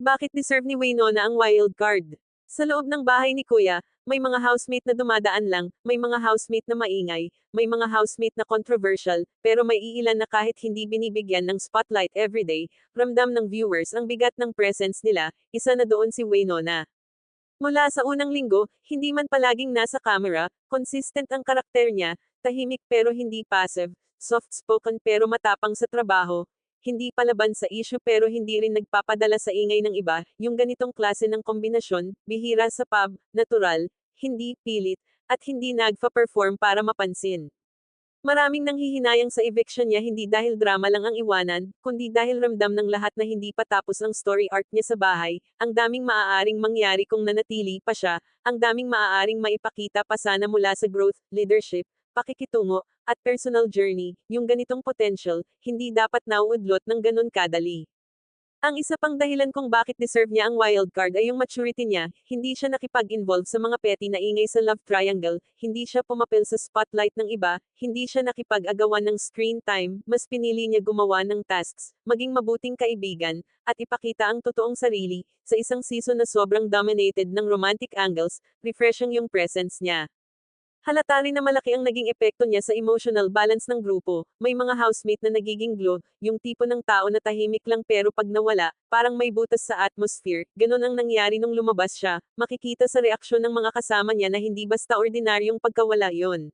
Bakit deserve ni Waynona ang wild card? Sa loob ng bahay ni Kuya, may mga housemate na dumadaan lang, may mga housemate na maingay, may mga housemate na controversial, pero may iilan na kahit hindi binibigyan ng spotlight everyday, ramdam ng viewers ang bigat ng presence nila, isa na doon si Waynona. Mula sa unang linggo, hindi man palaging nasa camera, consistent ang karakter niya, tahimik pero hindi passive, soft-spoken pero matapang sa trabaho, hindi palaban sa issue pero hindi rin nagpapadala sa ingay ng iba, yung ganitong klase ng kombinasyon, bihira sa pub, natural, hindi pilit, at hindi nagpa-perform para mapansin. Maraming nanghihinayang sa eviction niya hindi dahil drama lang ang iwanan, kundi dahil ramdam ng lahat na hindi pa tapos ang story arc niya sa bahay, ang daming maaaring mangyari kung nanatili pa siya, ang daming maaaring maipakita pa sana mula sa growth, leadership, pakikitungo, at personal journey, yung ganitong potential, hindi dapat nauudlot ng ganun kadali. Ang isa pang dahilan kung bakit deserve niya ang wild card ay yung maturity niya, hindi siya nakipag-involve sa mga petty na ingay sa love triangle, hindi siya pumapil sa spotlight ng iba, hindi siya nakipag-agawan ng screen time, mas pinili niya gumawa ng tasks, maging mabuting kaibigan, at ipakita ang totoong sarili, sa isang season na sobrang dominated ng romantic angles, refreshing yung presence niya. Halata rin na malaki ang naging epekto niya sa emotional balance ng grupo. May mga housemate na nagiging glow, yung tipo ng tao na tahimik lang pero pag nawala, parang may butas sa atmosphere. Ganon ang nangyari nung lumabas siya. Makikita sa reaksyon ng mga kasama niya na hindi basta ordinaryong pagkawala yon.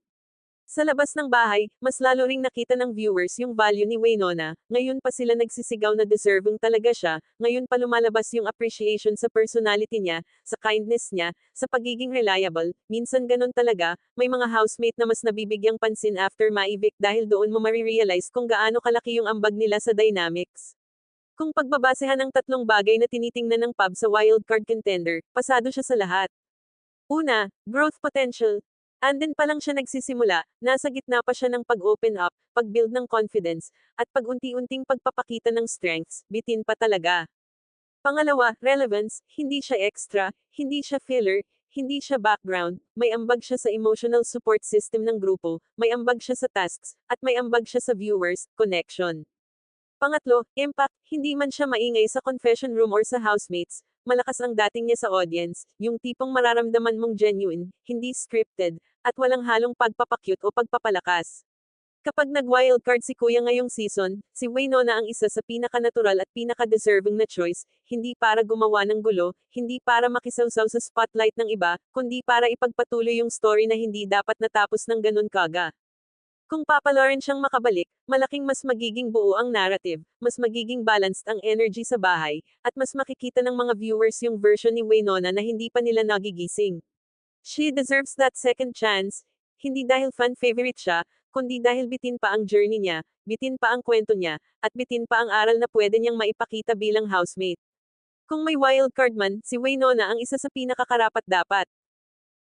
Sa labas ng bahay, mas lalo ring nakita ng viewers yung value ni Waynona, ngayon pa sila nagsisigaw na deserving talaga siya, ngayon pa lumalabas yung appreciation sa personality niya, sa kindness niya, sa pagiging reliable, minsan ganun talaga, may mga housemate na mas nabibigyang pansin after ma-evict dahil doon mo marirealize kung gaano kalaki yung ambag nila sa dynamics. Kung pagbabasehan ng tatlong bagay na tinitingnan ng pub sa wildcard contender, pasado siya sa lahat. Una, growth potential, Andin pa lang siya nagsisimula, nasa gitna pa siya ng pag-open up, pag-build ng confidence, at pag-unti-unting pagpapakita ng strengths, bitin pa talaga. Pangalawa, relevance, hindi siya extra, hindi siya filler, hindi siya background, may ambag siya sa emotional support system ng grupo, may ambag siya sa tasks, at may ambag siya sa viewers, connection. Pangatlo, impact, hindi man siya maingay sa confession room or sa housemates, malakas ang dating niya sa audience, yung tipong mararamdaman mong genuine, hindi scripted, at walang halong pagpapakyut o pagpapalakas. Kapag nag-wildcard si Kuya ngayong season, si Waynona ang isa sa pinaka-natural at pinaka-deserving na choice, hindi para gumawa ng gulo, hindi para makisawsaw sa spotlight ng iba, kundi para ipagpatuloy yung story na hindi dapat natapos ng ganun kaga. Kung papalorin siyang makabalik, malaking mas magiging buo ang narrative, mas magiging balanced ang energy sa bahay, at mas makikita ng mga viewers yung version ni Waynona na hindi pa nila nagigising. She deserves that second chance, hindi dahil fan favorite siya, kundi dahil bitin pa ang journey niya, bitin pa ang kwento niya, at bitin pa ang aral na pwede niyang maipakita bilang housemate. Kung may wildcard man, si Waynona ang isa sa pinakakarapat dapat.